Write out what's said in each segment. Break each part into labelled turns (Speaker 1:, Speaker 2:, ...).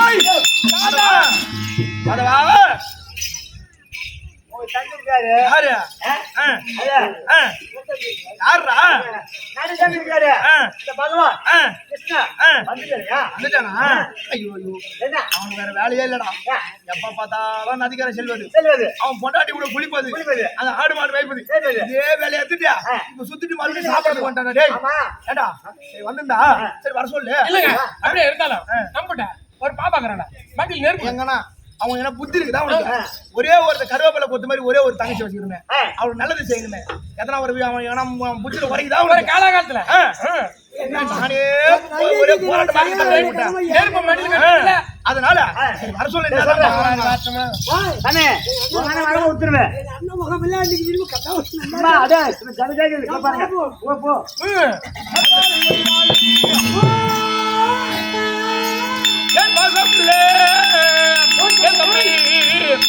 Speaker 1: ஏய், யாரா? யாருடா?
Speaker 2: தம்பி இருக்காரு
Speaker 1: ஆ,
Speaker 2: இந்த பகவான்.
Speaker 1: ஆ,
Speaker 2: கிருஷ்ணா.
Speaker 1: வந்துட்டானா? ஐயோ, ஐயோ.
Speaker 2: என்ன?
Speaker 1: அவனுக்கு வேற வேலையே இல்லடா. எப்ப பார்த்தாலும் நதிக்கரை செல்வது.
Speaker 2: செல்வது.
Speaker 1: அவன் பொண்டாட்டி கூட குளிப்பது.
Speaker 2: குளிப்பது.
Speaker 1: அந்த ஆடு மாடு வைப்பது. இதே வேலையை எடுத்துட்டியா. இப்ப சுத்திட்டு மறுபடியும் சாப்பிட்டு வந்துட்டானா டேய்? ஏண்டா? சரி சரி வர சொல்லு.
Speaker 3: இல்லைங்க. அப்படியே இருந்தாலும். நம்பிட்டேன் ஒரு பாப்பா இருக்கிறான் வண்டியில் நெருப்பு.
Speaker 1: எங்கண்ணா? அவன் என்ன புத்தி இருக்குதா அவனுக்கு. ஒரே ஒரு கருவேப்பிலை கொத்த மாதிரி ஒரே ஒரு தங்கச்சி வச்சுக்கிறேன்
Speaker 2: ஆ.
Speaker 1: அவளுக்கு நல்லது செய்யணுமே. எத்தனை ஒரு அவன் ஏன்னா புத்திர உரைக்குதா
Speaker 3: ஒரு
Speaker 1: அவனுக்கு?
Speaker 3: காலகாலத்துல.
Speaker 1: நானே ஒரே போராட்டம் அதனால வர சொல்லு
Speaker 2: அண்ணே வர பாருங்க. போ போ.
Speaker 1: என் தம்பி, என்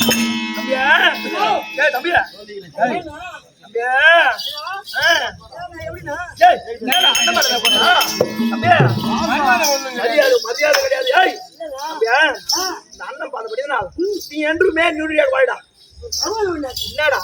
Speaker 1: தம்பியா ஏய் தம்பியா தம்பியா மரியாதை மரியாதை கிடையாது ஏய் தம்பியா அண்ணன் நான் நீ என்றுமே என்னடா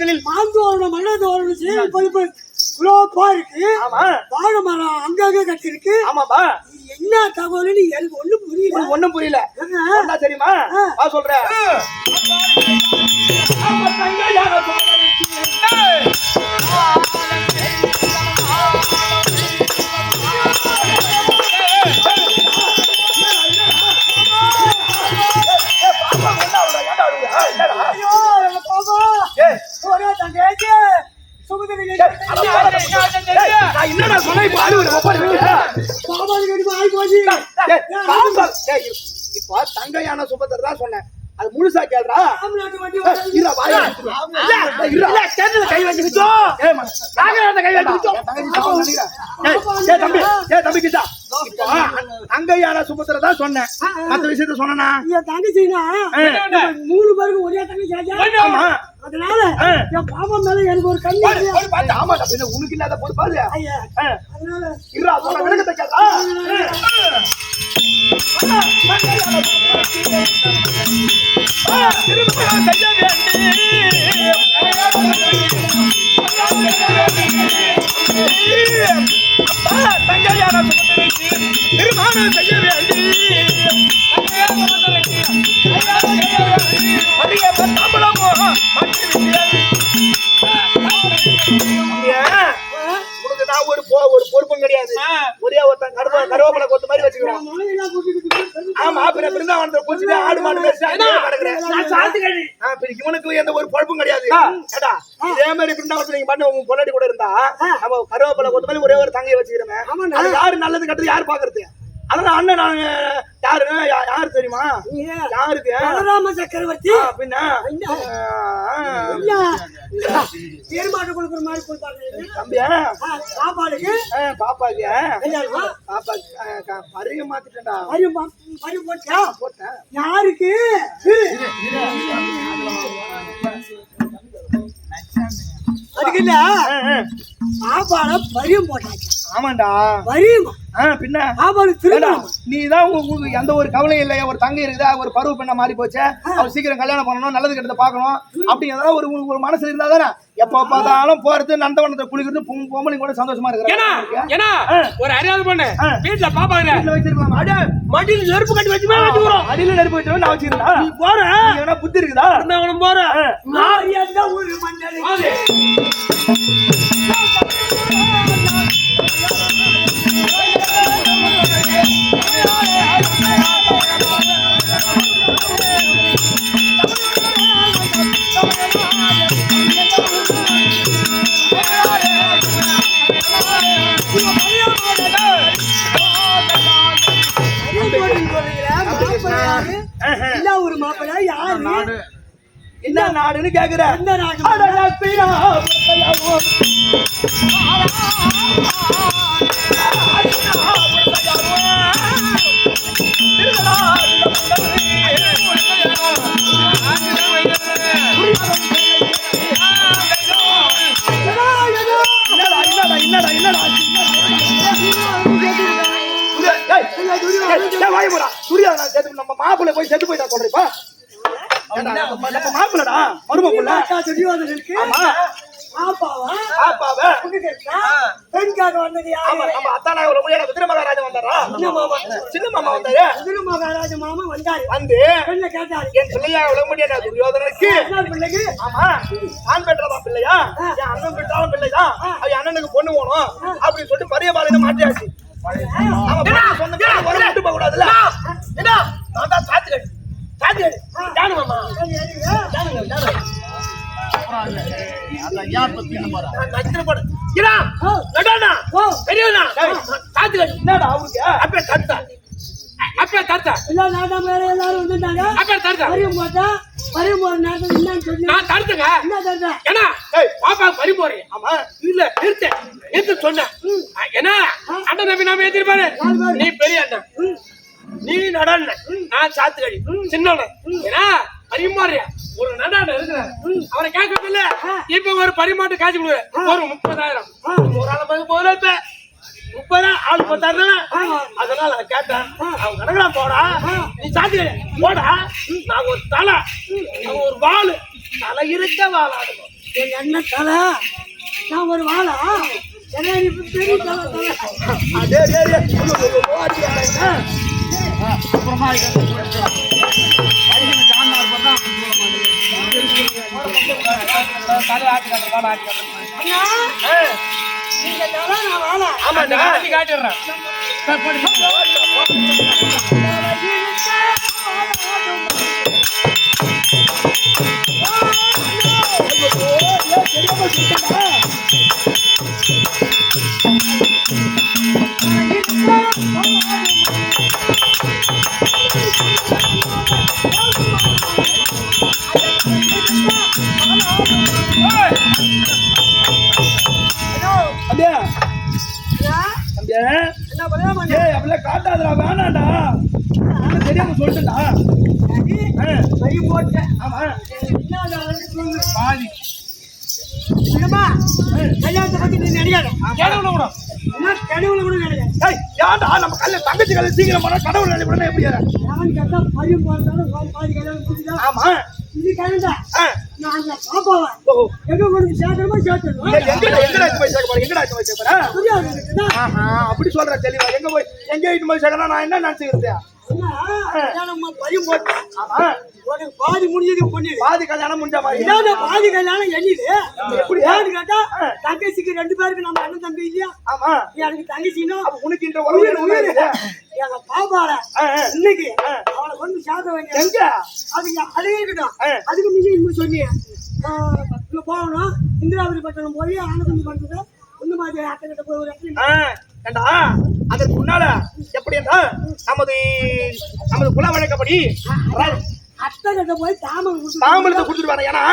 Speaker 1: பட்டினத்தில்
Speaker 4: மாந்தோரணம் மன்னதோரணம் சேல் பழுப்பு குலோப்பா இருக்கு.
Speaker 1: ஆமா.
Speaker 4: வாழை மரம் அங்கங்க கட்டிருக்கு
Speaker 1: ஆமாப்பா.
Speaker 4: என்ன தகவல்னு எனக்கு ஒண்ணும் புரியல.
Speaker 1: ஒண்ணும் புரியல.
Speaker 4: என்ன?
Speaker 1: தெரியுமா? வா சொல்றேன்.
Speaker 4: ஐயோ
Speaker 1: என்னடா சொன்ன இப்ப அழுவுற இப்போ தங்க யானை சுபத்தர் தான் சொன்னேன் அது முழுசா கேள்றா இருடா, வாயை இருடா. கை வச்சு விச்சோ. அந்த கை வச்சு விச்சோ. தம்பி, ஏய், தம்பி கிட்டா. இப்போ, தங்க யானை சுபத்திர தான் சொன்னேன் மத்த விஷயத்த சொன்னா
Speaker 4: தங்கச்சினா மூணு பேருக்கு ஒரே தங்கச்சி?
Speaker 1: ஆமா
Speaker 4: அதனால. என் பாப்பா மேல எனக்கு ஒரு கண்ணு
Speaker 1: பாத்து. ஆமாடா, பின்ன உனக்கு இல்லாத போடு, பாரு.
Speaker 4: ஐயா அதனால
Speaker 1: இருடா, சொல்ற விளக்கத்தை தங்கையான திருமணம் செய்ய வேண்டி. ஒரு ஒரு பொறுப்பும் கிடையாது. ஒரே ஒருத்தன் கருவ கருவேப்பிலை கொத்து மாதிரி வச்சுக்கிறோம் ஆமா பின்ன பிருந்தாவனத்தை குடிச்சிட்டு ஆடு மாடு கிடக்குறேன். இவனுக்கு எந்த ஒரு பொறுப்பும் கிடையாது. ஏடா, இதே மாதிரி பிருந்தாவனத்துல நீங்க பண்ண உங்க பொண்டாட்டி கூட இருந்தா அவ கருவேப்பிலை கொத்து மாதிரி ஒரே ஒரு தங்கையை வச்சுக்கிறேன். அது யாரு நல்லது கெட்டது யாரு பாக்குறது? அதனால அண்ணன் நான் யாருங்க யா- யாரு தெரியுமா
Speaker 4: நீங்க
Speaker 1: யாருக்கு
Speaker 4: பலராம சக்கரவர்த்தி
Speaker 1: பின்ன
Speaker 4: எருமாட்டு கொடுக்குற மாதிரி கொடுத்தாங்க
Speaker 1: தம்பியா
Speaker 4: ஆ,
Speaker 1: பாப்பாக்கு பாப்பாக்கு பருக மாத்திட்டேன்டா
Speaker 4: வரி பா- வரி போட்டியா
Speaker 1: போட்டேன்
Speaker 4: யாருக்கு அதுக்கு இல்ல. சாப்பாட வரியும் போட்டாச்சு
Speaker 1: ஆமாண்டா.
Speaker 4: வரியுமா
Speaker 1: ஆ, பின்ன.
Speaker 4: திரும்ப
Speaker 1: நீதான் உங்க- உங்களுக்கு எந்த ஒரு கவலையும் இல்லையா? ஒரு தங்கை இருக்குதா? ஒரு பருவ பெண்ணா மாறி போச்சு? அவள் சீக்கிரம் கல்யாணம் பண்ணணும் நல்லது கெட்டதை பார்க்கணும். அப்படிங்கிறதா ஒரு உங்களுக்கு ஒரு மனசுல இருந்தா தானே? எப்ப பார்த்தாலும் போறது நந்தவனத்தை குளிக்கிறது பொம் பொம்பளை கூட சந்தோஷமா
Speaker 3: ஏன்னா
Speaker 1: இருக்கிறேன்
Speaker 3: ஏன்னா ஒரு அறியாத பொண்ணு.
Speaker 1: ஆ.
Speaker 3: வீட்டுல பாப்பாங்க
Speaker 1: வச்சிருக்கலாம்? அட
Speaker 3: மடியில் நெருப்பு கட்டி வச்சுமே வச்சுக்கிறோம்
Speaker 1: அடியில நெருப்பு வச்சு நான் வச்சிருந்தா
Speaker 3: நீ போற.
Speaker 1: எவனா புத்தி இருக்குதா?
Speaker 3: அவனும் போற.
Speaker 4: நான் ஒரு மண்டலம் இல்ல ஒரு மாப்பிள்ளை யாரு
Speaker 1: என்ன நாடுன்னு கேக்குற
Speaker 4: எந்த நாடு
Speaker 1: அட நப்பியா, துரியா- ஏய், ஏய், ஏய், வாயை மூடா. துரியா, நான் செத்து- நம்ம மாப்பிள்ளை போய் செத்து போயிட்டா சொல்றேப்பா நம்ம மாப்பிள்ளடா? மரும புள்ள.
Speaker 4: துரியோதனருக்கு
Speaker 1: ஆமா.
Speaker 4: பெண்காக வந்தது சின்ன மாமா.
Speaker 1: சின்ன வந்தாரு.
Speaker 4: குதிரை மகாராஜ மாமா வந்தாரு.
Speaker 1: வந்து
Speaker 4: பெண்ணை கேட்டாரு.
Speaker 1: என் பிள்ளையா விட முடியாத துரியோதனருக்கு
Speaker 4: என்ன பிள்ளைக்கு?
Speaker 1: ஆமா. நான் பெற்றதான் பிள்ளையா? என் அண்ணன் பெற்றாலும் பிள்ளைதான்? அது அண்ணனுக்கு பொண்ணு வேணும் அப்படின்னு சொல்லிட்டு பரியபாளையம் மாற்றியாச்சு. ஆமா,
Speaker 3: என்ன
Speaker 4: வரியும் போற நேரத்தில் என்னன்னு சொல்லி
Speaker 3: நான் தடுத்தேங்க.
Speaker 4: என்ன தந்தா
Speaker 3: ஏன்னா,
Speaker 1: ஏய்.
Speaker 3: பாப்பாவுக்கு பறி போடுறீங்க.
Speaker 1: ஆமா.
Speaker 3: இல்ல, நிறுத்து. நிறுத்து சொன்னேன். அண்ணன் நம்பி நாம ஏத்திருப்பாரு. நீ பெரிய அண்ணன். நீ நட அண்ணன். நான் சாத்துக்கடி. சின்ன அண்ணன். ஏன்னா, பரிமாறியா? ஒரு நடாண்ட இருக்கிறார். அவரை கேட்கறதில்ல. இப்ப ஒரு பரிமாட்டு காய்ச்சி கொடுக்குற. ஒரு முப்பதாயிரம். ஒரு ஆள் பங்கு போதும் இப்ப. முப்பதா ஆள் பத்தாயிரம் அதனால நான் கேட்டேன். அவன் கணக்கா போடா. நீ சாத்திக்கடி. போடா. நான் ஒரு தலை. நான் ஒரு வாளு. தலை இருக்க வாழாடுவோம்
Speaker 4: என் என்ன தலை. நான் ஒரு வாழா என்ன நீ பெரிய தலை தலை
Speaker 1: அதே ஏய் அப்படிலாம் காட்டாதடா வேணாம்டா. நான் தெரியாம சொல்லிட்டேன்டா ஆ,
Speaker 4: வரி போட்டேன்
Speaker 1: ஆமா.
Speaker 3: பாதி.
Speaker 4: கல்யாணத்தை பத்தி நீ நினைக்காத.
Speaker 3: கேடவுல கூட.
Speaker 4: என்ன? கனவுல கூட நினைக்காத.
Speaker 1: ஏய் ஏன்டா நம்ம கல்ல தங்கச்சி கல்ல சீக்கிரம் பண்ணா கடவுள் விடணும் எப்படி ஏற?
Speaker 4: யாரும் கேட்டா உன் பாதி கல்யாணம்
Speaker 1: ஆமா.
Speaker 4: இது கலந்தா
Speaker 1: அப்படி சொல்ற தெளிவா. எங்க போய் எங்க போய் சேர்க்கணும் நான் என்ன நினைச்சுக்கிறது
Speaker 4: அண்ணா கல்யாணம் பரி போட்டேன் உனக்கு பாதி முடிஞ்சது பொண்ணு.
Speaker 1: பாதி கல்யாணம் முடிஞ்ச மாதிரி
Speaker 4: பாதி கல்யாணம் எண்ணிது
Speaker 1: எப்படி?
Speaker 4: ஏன்னு கேட்டா தங்கச்சிக்கு ரெண்டு பேருக்கு நம்ம அண்ணன் தம்பி இல்லையா?
Speaker 1: ஆமா.
Speaker 4: எனக்கு தங்கச்சின்னா
Speaker 1: உனக்கு இந்த
Speaker 4: உயிர் உயிர் எங்க
Speaker 1: ஆ.
Speaker 4: இன்னைக்கு அவளை கொண்டு சாத்த வேண்டிய
Speaker 1: எங்க?
Speaker 4: அது அது இருக்கட்டும். அதுக்கு மிஞ்சி இன்னும் இங்க போகணும். இந்திராவதி பட்டணம் போய் ஆனந்தம் பண்றது இந்த மாதிரி அத்தை கிட்ட போய் ஒரு இடத்துல
Speaker 1: ஏண்டா? அதற்கு முன்னால எப்படி என்றால் நமது நமது குல வழக்கப்படி
Speaker 4: அத்தை கிட்ட போய் தாமம் கொடுத்து
Speaker 1: தாம்பலத்தை கொடுத்துருவாங்க ஏன்னா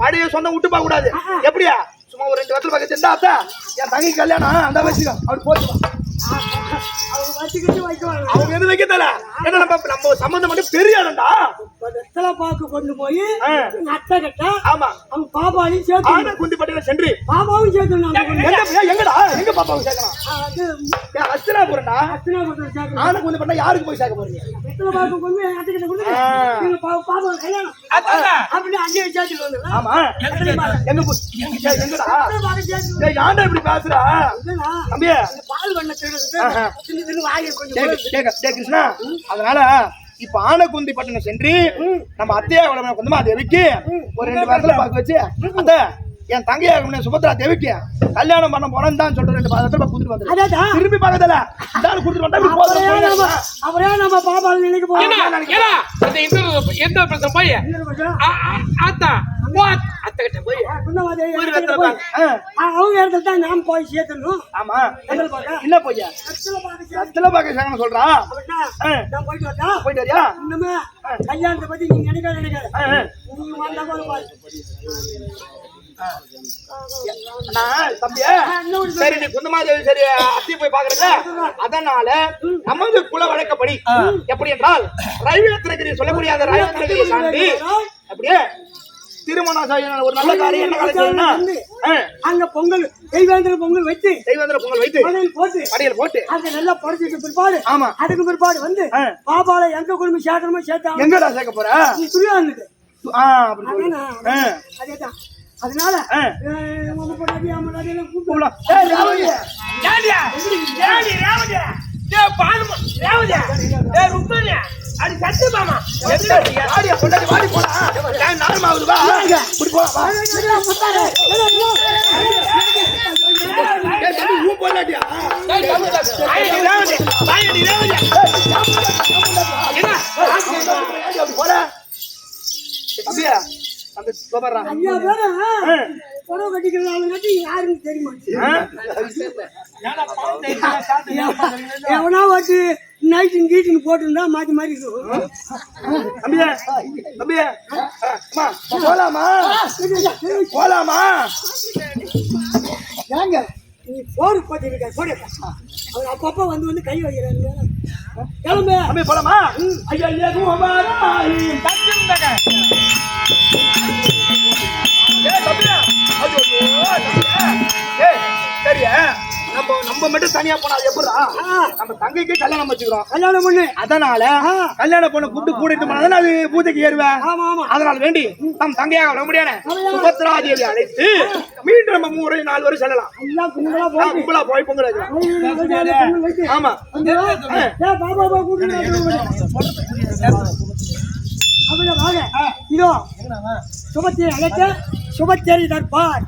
Speaker 1: பழைய சொந்தம் விட்டு போக கூடாது. எப்படியா? சும்மா ஒரு ரெண்டு வருஷம் பக்கத்து இருந்தா அத்தா. என் தங்கை கல்யாணம் அந்த வச்சுக்கோ அப்படி போச்சு
Speaker 4: அவங்க
Speaker 1: எது வைக்க தல ஏன்னா நம்ம நம்ம சம்பந்தம் மட்டும் பெரியாடா
Speaker 4: வெத்தலை பாக்கு கொண்டு போய். எங்க அத்தை கிட்ட
Speaker 1: ஆமா.
Speaker 4: அவங்க பாப்பாவையும் சேர்த்து
Speaker 1: குந்தி பட்டியல சென்று.
Speaker 4: பாப்பாவும் சேர்த்து
Speaker 1: எங்கடா? எங்க பாப்பாவை சேர்க்கணும்?
Speaker 4: அது
Speaker 1: ஏன் அஸ்தினாபுரம்டா
Speaker 4: அத்தினாபுரத்தில் சேர்க்கணும்.
Speaker 1: ஆனா குந்தி பட்டினா யாருக்கு போய் சேர்க்க போறீங்க?
Speaker 4: வெத்தலை பாக்கு கொண்டு எங்க அத்தை கிட்ட கொடுத்து. எங்க பா- பாப்பா கல்யாணம். அப்படின்னு அங்கேயே சேர்த்துட்டு வந்துடுறேன்.
Speaker 1: ஆமா. எங்க எங்கடா?
Speaker 4: சேர்த்து
Speaker 1: ஏன்டா இப்படி பேசுறா?
Speaker 4: இல்லைண்ணா,
Speaker 1: தம்பி
Speaker 4: இந்த பால் பண்ண
Speaker 1: கிருஷ்ணா. அதனால இப்ப ஆனகுந்தி பட்டினம் சென்று நம்ம அத்தையா வளம குந்தமா தேவிக்கு ஒரு ரெண்டு வாரத்துல பாக்க வச்சு அத்த என் தங்கையா இருக்கணும் சுபத்ரா தேவிக்கு கல்யாணம் பண்ண போறேன்னு தான் சொல்ற ரெண்டு பாதத்துல கொடுத்துட்டு வந்து
Speaker 4: அதான்
Speaker 1: திருப்பி பார்க்கறதில்ல. இதான் கொடுத்துட்டு வந்தா
Speaker 4: அவரே நம்ம பாப்பால நினைக்க போறோம்
Speaker 3: ஏன்னா அந்த இந்த எந்த பிரச்சனை போய் ஆத்தா போய்.
Speaker 4: அவங்க இடத்துல தான் நாம் போய் சேர்த்தணும்.
Speaker 1: ஆமா? இல்ல போய்யா
Speaker 4: வெத்தலை பாக்கு
Speaker 1: சேர்க்கணும் சொல்றா?
Speaker 4: நான் போயிட்டு வரட்டா?
Speaker 1: போயிட்டு வரியா?
Speaker 4: இன்னுமே கல்யாணத்தை பத்தி நீ நினைக்காத வந்தா
Speaker 1: சரி நீ குந்தமாதேவி சரி அத்தி போய் பாக்குறல அதனால நமது குல வழக்கப்படி எப்படி என்றால் ரயில்வே திரைக்கறி சொல்லக்கூடிய அந்த திரைக்கறியை தாண்டி அப்படியே திருமணம் செய்யணும் ஒரு நல்ல காரியம் என்ன காரியம் செய்யணும்னா
Speaker 4: அங்க பொங்கல் தெய்வேந்திர பொங்கல் வச்சு
Speaker 1: தெய்வேந்திர பொங்கல் வைத்து
Speaker 4: மலையில் போட்டு
Speaker 1: போட்டு
Speaker 4: அதை நல்லா புடச்சிட்டு பிற்பாடு
Speaker 1: ஆமா.
Speaker 4: அதுக்கு பிற்பாடு வந்து
Speaker 1: ஆ.
Speaker 4: பாப்பால எங்க குடும்பம் சேர்க்கணுமோ சேர்த்தா
Speaker 1: எங்கடா சேர்க்க போற?
Speaker 4: நீ
Speaker 1: சொல்லு.
Speaker 4: அதேதான். அதனால
Speaker 3: அடி சத்து மாமா?
Speaker 1: வாடியா, பொண்டாட்டி, வாடி. ஏன் நாலு மாவுது, வா. இப்படி போலாம், வா. பொண்டாட்டியா?
Speaker 3: என்ன?
Speaker 1: ஏய், அப்படி
Speaker 4: புடவை கட்டிக்கிறாங்க கட்டி யாருன்னு தெரியுமா
Speaker 1: ஆ?
Speaker 4: எவனா வச்சு நைட்டின் கீட்டின் போட்டுருந்தா மாத்தி மாத்தி இருக்கும்.
Speaker 1: தம்பியா, தம்பியா. ஆ, அம்மா, போலாமா? போலாமா?
Speaker 4: ஏங்க நீ போர் போட்டிருக்க போடு. அவர் அப்பப்ப வந்து வந்து கை வைக்கிறாங்க கிளம்பு
Speaker 1: தம்பி போலாமா ஐயா. ஏய், தம்பியா. ஐயோ, சரியா நம்ம நம்ம மட்டும் தனியா போனா அது எப்படிடா நம்ம தங்கைக்கு கல்யாணம் வச்சுக்கிறோம்
Speaker 4: கல்யாணம் பண்ணு
Speaker 1: அதனால கல்யாணம் பொண்ணு கூப்பிட்டு கூட்டிட்டு போனா அது பூஜைக்கு ஏறுவேன் அதனால வேண்டி நம் தங்கையாக வர முடியாது சுபத்ரா தேவி அழைத்து மீண்டும் நம்ம மூணு நாலு வரை செல்லலாம்
Speaker 4: கும்பலா போய்
Speaker 1: பொங்கல் ஆமா
Speaker 4: இதோ சுபத்தியை அழைக்க சுபச்சேரி தர்பார்